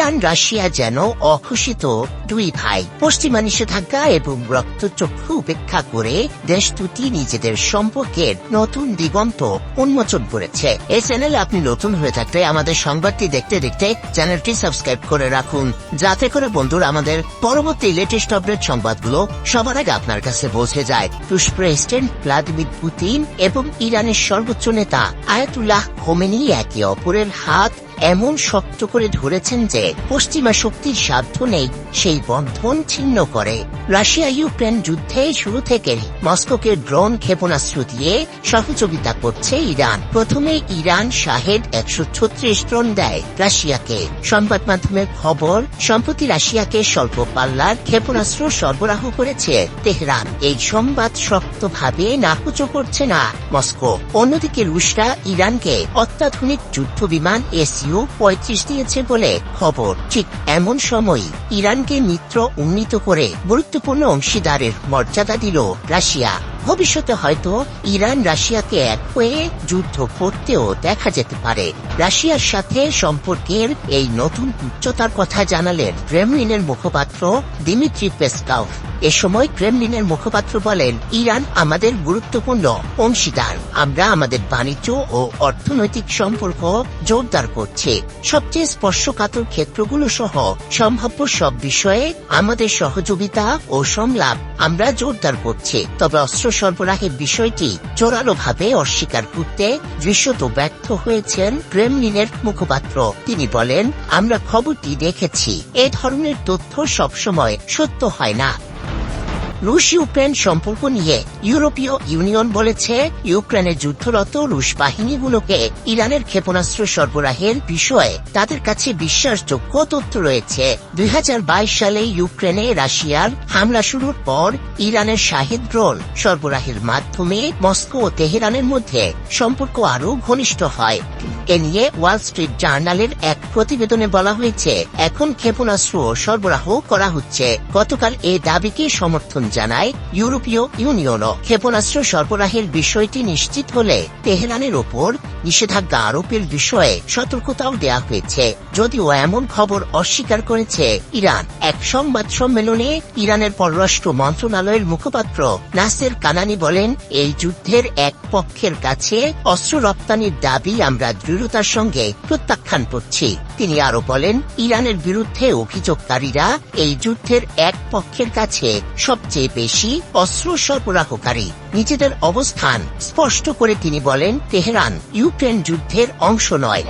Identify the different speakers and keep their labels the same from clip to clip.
Speaker 1: Iran, Russia যেন অঘোষিত দুই ভাই। পশ্চিমা নিষেধাজ্ঞা এবং রক্তচক্ষু উপেক্ষা করে দেশ দুটি নিজেদের সম্পর্কের নতুন দিগন্ত উন্মোচন করেছে। এই চ্যানেলে আপনি নতুন হয়ে থাকলে আমাদের সংবাদটি দেখতে দেখতে চ্যানেলটি সাবস্ক্রাইব করে রাখুন। যাতে করে বন্ধুরা আমাদের পরবর্তী লেটেস্ট আপডেট সংবাদগুলো সবার আগে আপনার কাছে পৌঁছে যায়। রুশ প্রেসিডেন্ট ভ্লাদিমির পুতিন এবং ইরানের সর্বোচ্চ নেতা আয়াতুল্লাহ খোমেনি একে অপরের হাত এমন শক্ত করে ধরেছেন যে পশ্চিমা শক্তির সাধ্য নেই সেই বন্ধন ছিন্ন করে। রাশিয়া ইউক্রেন যুদ্ধে শুরু থেকে মস্কোকে ড্রোন ক্ষেপণাস্ত্র দিয়ে সহযোগিতা করছে ইরান। প্রথমে ইরান শাহেদ একশো ছত্রিশ ড্রোন দেয় রাশিয়াকে। সংবাদ মাধ্যমের খবর, সম্প্রতি রাশিয়াকে স্বল্প পাল্লার ক্ষেপণাস্ত্র সরবরাহ করেছে তেহরান। এই সংবাদ শক্তভাবে নাকচ করছে না মস্কো। অন্যদিকে রুশরা ইরানকে অত্যাধুনিক যুদ্ধ বিমান এসইউ পঁয়ত্রিশ দিয়েছে বলে খবর। ঠিক এমন সময় ইরানকে মিত্র উন্নীত করে গুরুত্বপূর্ণ অংশীদারের মর্যাদা দিল রাশিয়া। ভবিষ্যতে হয়তো ইরান রাশিয়াকে এক হয়ে যুদ্ধ করতেও দেখা যেতে পারে। রাশিয়ার সাথে সম্পর্কের এই নতুন উচ্চতার কথা জানালেন ক্রেমলিনের মুখপাত্র দিমিত্রি পেসকাভ এ সময় ক্রেমলিনের মুখপাত্র বলেন, ইরান আমাদের গুরুত্বপূর্ণ অংশীদার। আমরা আমাদের বাণিজ্য ও অর্থনৈতিক সম্পর্ক জোরদার করছি। সবচেয়ে স্পর্শকাতর ক্ষেত্রগুলো সহ সম্ভাব্য সব বিষয়ে আমাদের সহযোগিতা ও সংলাপ আমরা জোরদার করছি। তবে অস্ত্র সরবরাহের বিষয়টি জোরালোভাবে অস্বীকার করতে দৃশ্যত ব্যর্থ হয়েছেন ক্রেমলিনের মুখপাত্র। তিনি বলেন, আমরা খবরটি দেখেছি। এ ধরনের তথ্য সবসময় সত্য হয় না। রুশ ইউক্রেন সম্পর্ক নিয়ে ইউরোপীয় ইউনিয়ন বলেছে, ইউক্রেনের যুদ্ধরত রুশ বাহিনীগুলোকে ইরানের ক্ষেপণাস্ত্র সরবরাহের বিষয়ে তাদের কাছে বিশ্বাসযোগ্য তথ্য রয়েছে। দুই হাজার বাইশ সালে ইউক্রেনে রাশিয়ার হামলা শুরুর পর ইরানের শাহিদ ড্রোন সরবরাহের মাধ্যমে মস্কো ও তেহরানের মধ্যে সম্পর্ক আরও ঘনিষ্ঠ হয়। এ নিয়ে ওয়াল স্ট্রিট জার্নালের এক প্রতিবেদনে বলা হয়েছে, এখন ক্ষেপণাস্ত্র সরবরাহ করা হচ্ছে। গতকাল এ দাবিকে সমর্থন জানায়, ইউরোপীয় ইউনিয়নও ক্ষেপণাস্ত্র সরবরাহের বিষয়টি নিশ্চিত হলে তেহরানের ওপর নিষেধাজ্ঞা আরোপের বিষয়ে সতর্কতাও দেয়া হয়েছে। যদিও এমন খবর অস্বীকার করেছে ইরান। এক সংবাদ সম্মেলনে ইরানের পররাষ্ট্র মন্ত্রণালয়ের মুখপাত্র নাসের কানানি বলেন, এই যুদ্ধের এক পক্ষের কাছে অস্ত্র রপ্তানির দাবি আমরা দৃঢ়তার সঙ্গে প্রত্যাখ্যান করছি। তিনি আরও বলেন, ইরানের বিরুদ্ধে অভিযোগকারীরা এই যুদ্ধের এক পক্ষের কাছে সবচেয়ে বেশি অস্ত্র সরবরাহকারী। নিজেদের অবস্থান স্পষ্ট করে তিনি বলেন, তেহরান ইউক্রেন যুদ্ধের অংশ নয়।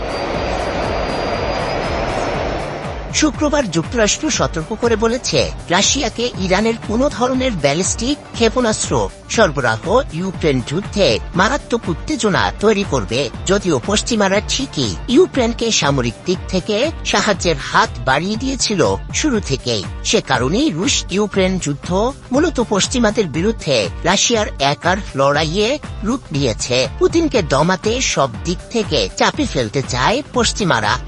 Speaker 1: শুক্রবার যুক্তরাষ্ট্র সতর্ক করে বলেছে, রাশিয়াকে ইরানের কোন ধরনের ব্যালিস্টিক ক্ষেপণাস্ত্র, সরবরাহ, ইউক্রেন যুদ্ধে মারাত্মক উত্তেজনা তৈরি করবে, যদিও পশ্চিমারা ঠিকই ইউক্রেনকে সামরিক দিক থেকে সাহায্যের হাত বাড়িয়ে দিয়েছিল শুরু থেকেই। সে কারণেই রুশ ইউক্রেন যুদ্ধ মূলত পশ্চিমাদের বিরুদ্ধে রাশিয়ার একার লড়াইয়ে রূপ নিয়েছে। পুতিনকে দমাতে সব দিক থেকে চাপে ফেলতে চায় পশ্চিমারা।